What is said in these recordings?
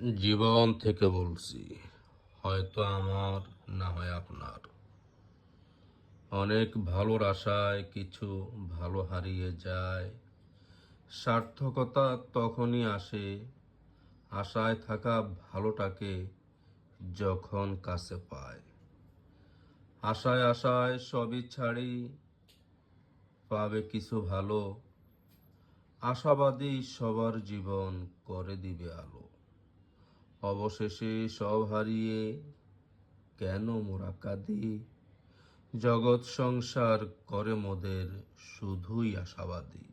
জীবন থেকে বলছি, হয়তো আমার, না হয় আপনার। অনেক ভালোর আশায় কিছু ভালো হারিয়ে যায়। সার্থকতা তখনই আসে, আশায় থাকা ভালোটাকে যখন কাছে পায়। আশায় আশায় সবই ছাড়ি, পাবে কিছু ভালো। আশাবাদী সবার জীবন করে দিবে আলো। অবশেষে সব হারিয়ে কেন মোরা কাঁদি? জগৎ সংসার করে মোদের শুধুই আশাবাদী।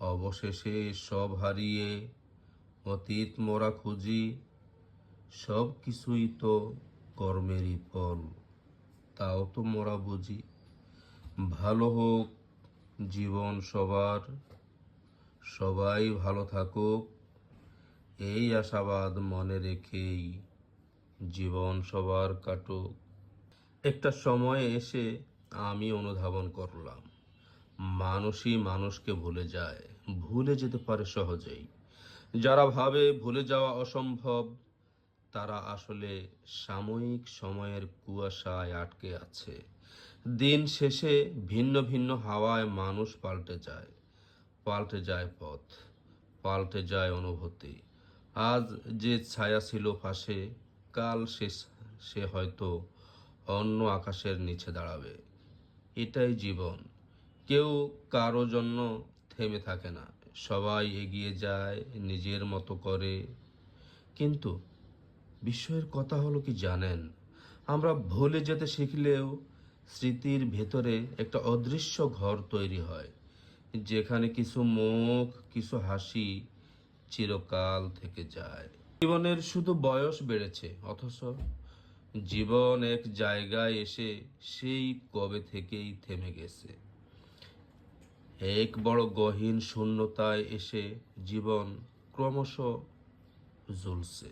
অবশেষে সব হারিয়ে অতীত মোরা খুঁজি, সব কিছুই তো কর্মেরই ফল, তাও তো মোরা বুঝি। ভালো হোক জীবন সবার, সবাই ভালো থাকুক এই আশাবাদ মনে রেখেই জীবন সবার কাটুক। একটা সময়ে এসে আমি অনুধাবন করলাম, মানুষই মানুষকে ভুলে যায়, ভুলে যেতে পারে সহজেই। যারা ভাবে ভুলে যাওয়া অসম্ভব, তারা আসলে সাময়িক সময়ের কুয়াশায় আটকে আছে। দিন শেষে ভিন্ন ভিন্ন হাওয়ায় মানুষ পাল্টে যায় পাল্টে যায় পথ, পাল্টে যায় অনুভূতি। আজ যে ছায়া ছিল পাশে কাল সে সে হয়তো অন্য আকাশের নিচে দাঁড়াবে। এটাই জীবন। কেউ কারও জন্য থেমে থাকে না। সবাই এগিয়ে যায়, নিজের মতো করে। কিন্তু বিষয়ের কথা হলো কি জানেন? আমরা ভুলে যেতে শিখলেও স্মৃতির ভেতরে একটা অদৃশ্য ঘর তৈরি হয়, যেখানে কিছু মুখ, কিছু হাসি চিরকাল থেকে যায়। জীবনের শুধু বয়স বেড়েছে, অথচ জীবন এক জায়গায় এসে সেই কবে থেকেই থেমে গেছে। এক বড় গহীন শূন্যতায় এসে জীবন ক্রমশ জ্বলছে,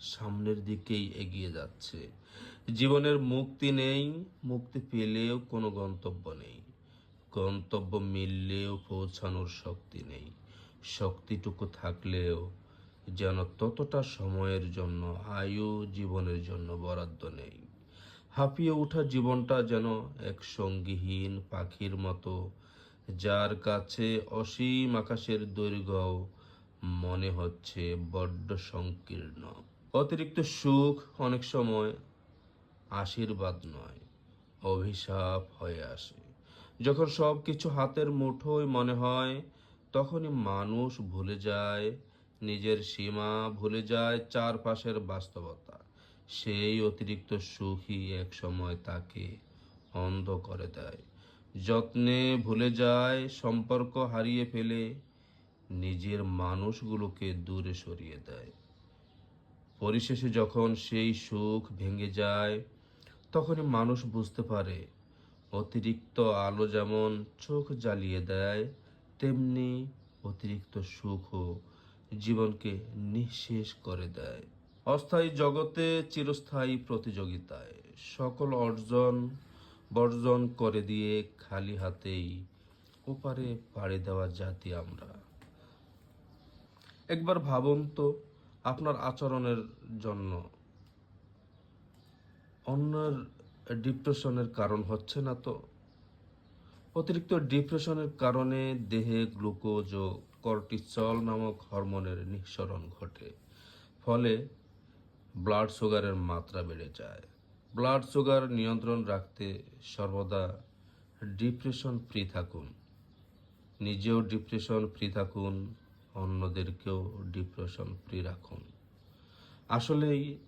সামনের দিকেই এগিয়ে যাচ্ছে। জীবনের মুক্তি নেই, মুক্তি পেলেও কোনো গন্তব্য নেই। গন্তব্য মিললেও পৌঁছানোর শক্তি নেই। শক্তিটুকু থাকলেও যেন ততটা সময়ের জন্য, আয়ু জীবনের জন্য বরাদ্দ নেই। হাঁপিয়ে ওঠা জীবনটা যেন এক সঙ্গীহীন পাখির মতো, যার কাছে অসীম আকাশের দৈর্ঘ্য মনে হচ্ছে বড্ড সংকীর্ণ। অতিরিক্ত সুখ অনেক সময় আশীর্বাদ নয়, অভিশাপ হয়ে আসে। যখন সব কিছু হাতের মুঠোয় মনে হয় তখনই মানুষ ভুলে যায়, নিজের সীমা ভুলে যায় চারপাশের বাস্তবতা। সেই অতিরিক্ত সুখই এক সময় তাকে অন্ধ করে দেয়। যত্নে ভুলে যায়, সম্পর্ক হারিয়ে ফেলে, নিজের মানুষগুলোকে দূরে সরিয়ে দেয়। পরিশেষে যখন সেই সুখ ভেঙে যায়, তখনই মানুষ বুঝতে পারে, অতিরিক্ত আলো যেমন চোখ জ্বালিয়ে দেয় তেমনি অতিরিক্ত সুখও জীবনকে নিঃশেষ করে দেয়। অস্থায়ী জগতে চিরস্থায়ী প্রতিযোগিতায় সকল অর্জন বর্জন করে দিয়ে খালি হাতেই ওপারে পাড়ি দেওয়া জাতি আমরা। একবার ভাবুন তো আপনার আচরণের জন্য অন্যের ডিপ্রেশনের কারণ হচ্ছে না তো? অতিরিক্ত ডিপ্রেশনের কারণে দেহে গ্লুকোজ ও কর্টিসল নামক হরমোনের নিঃসরণ ঘটে। ফলে ব্লাড সুগারের মাত্রা বেড়ে যায়। ব্লাড সুগার নিয়ন্ত্রণ রাখতে সর্বদা ডিপ্রেশন ফ্রি থাকুন। নিজেও ডিপ্রেশন ফ্রি থাকুন, অন্যদেরকেও ডিপ্রেশন ফ্রি রাখুন। আসলেই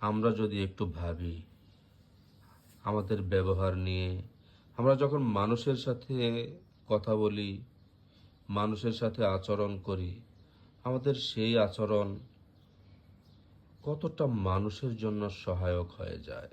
আমরা যদি একটু ভাবি, আমাদের ব্যবহার নিয়ে আমরা যখন মানুষের সাথে কথা বলি, মানুষের সাথে আচরণ করি, আমাদের সেই আচরণ কতটা মানুষের জন্য সহায়ক হয়ে যায়।